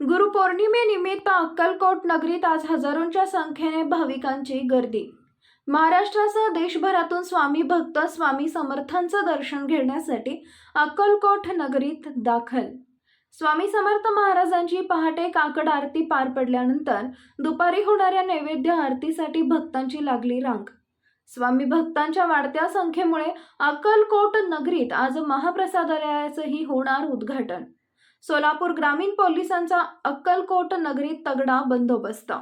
गुरुपौर्णिमेनिमित्त अक्कलकोट नगरीत आज हजारोंच्या संख्येने भाविकांची गर्दी. महाराष्ट्रासह देशभरातून स्वामी भक्त स्वामी समर्थांचं दर्शन घेण्यासाठी अक्कलकोट नगरीत दाखल. स्वामी समर्थ महाराजांची पहाटे काकड आरती पार पडल्यानंतर दुपारी होणाऱ्या नैवेद्य आरतीसाठी भक्तांची लागली रांग. स्वामी भक्तांच्या वाढत्या संख्येमुळे अक्कलकोट नगरीत आज महाप्रसादालयाचंही होणार उद्घाटन. सोलापूर ग्रामीण पोलिसांचा अक्कलकोट नगरीत तगडा बंदोबस्त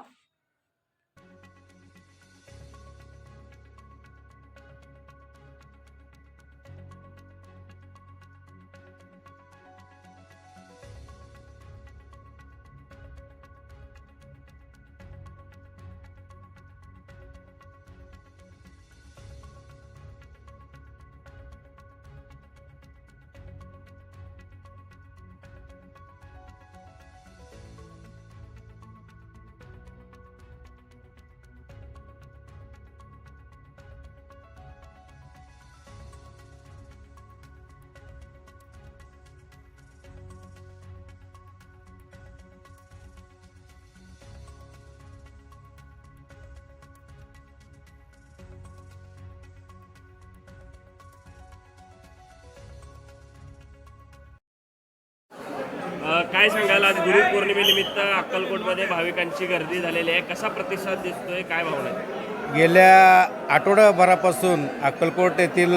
काय सांगाल आज गुरुपौर्णिमेनिमित्त अक्कलकोटमध्ये भाविकांची गर्दी झालेली आहे? कसा प्रतिसाद दिसतोय? काय भावना आहे गेल्या आठवडाभरापासून अक्कलकोट येथील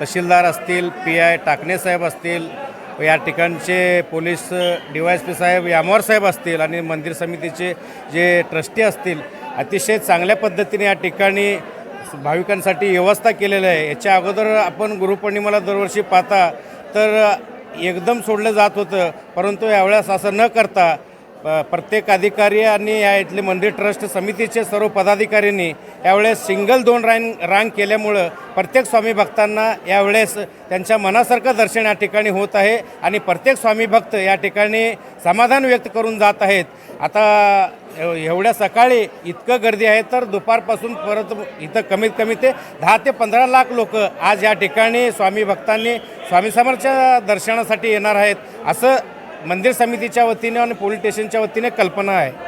तहसीलदार असतील पी आय टाकणे साहेब असतील या ठिकाणचे police D Y S P साहेब यामवार साहेब असतील आणि मंदिर समितीचे जे ट्रस्टी असतील अतिशय चांगल्या पद्धतीने या ठिकाणी भाविकांसाठी व्यवस्था केलेली आहे. याच्या अगोदर आपण गुरुपौर्णिमेला दरवर्षी पाहता तर एकदम सोडलं जात होतं. परंतु यावेळेस असं न करता प्रत्येक अधिकारी आणि या इथले मंदिर ट्रस्ट समितीचे सर्व पदाधिकाऱ्यांनी यावेळेस सिंगल दोन रांग रांग केल्यामुळं प्रत्येक स्वामी भक्तांना यावेळेस त्यांच्या मनासारखं दर्शन या ठिकाणी होत आहे आणि प्रत्येक स्वामी भक्त या ठिकाणी समाधान व्यक्त करून जात आहेत. आता एवढ्या सकाळी इतकं गर्दी आहे तर दुपारपासून परत इथं कमीत कमी ते दहा ते पंधरा लाख लोक आज या ठिकाणी स्वामी भक्तांनी स्वामी समर्थच्या दर्शनासाठी येणार आहेत. असं मंदिर समितीच्या वतीने आणि पोलीस स्टेशनच्या वतीने कल्पना आहे.